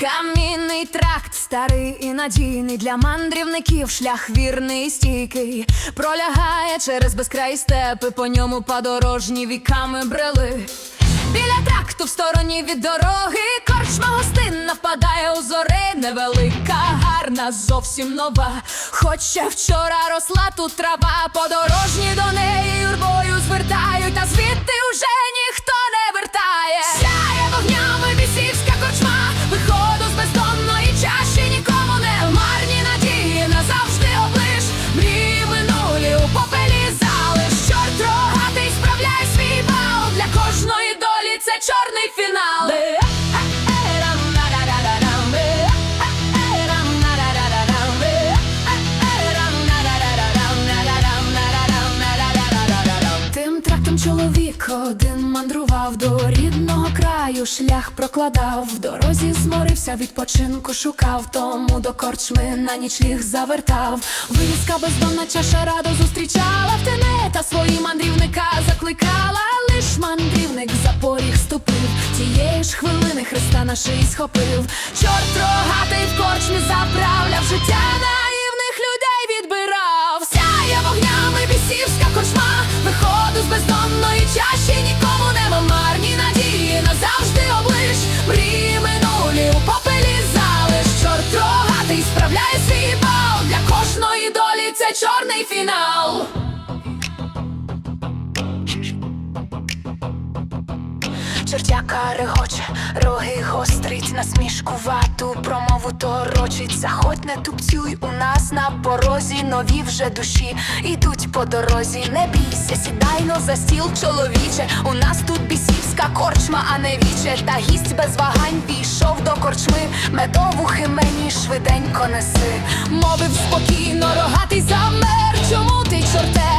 Камінний тракт, старий і надійний для мандрівників, шлях вірний і стійкий, пролягає через безкраї степи, по ньому подорожні віками брели. Біля тракту в стороні від дороги, корчма гостинна впадає у зори, невелика, гарна, зовсім нова. Хоч ще вчора росла тут трава, подорожні до неї юрбою звертають, а звідти вже краю, шлях прокладав, в дорозі зморився, відпочинку шукав, тому до корчми на нічліг завертав. Вивіска бездонна чаша радо зустрічала в тене та свої мандрівника закликала. Лиш мандрівник за поріг ступив, тієї ж хвилини Христа на шиї схопив. Чорт рогатий в корчмі заправляв життя наївних людей чорний фінал. Чортяка регоче, роги гострить, насмішку вату, промову торочить. Заходь, не тупцюй у нас на порозі, нові вже душі ідуть по дорозі. Не бійся, сідай но за стіл, чоловіче. У нас тут бісівська корчма, а не віче. Та гість без вагань пішов до корчми. Медову химені швиденько неси, мовив спокійно, рогатий замер. Чому ти чорте?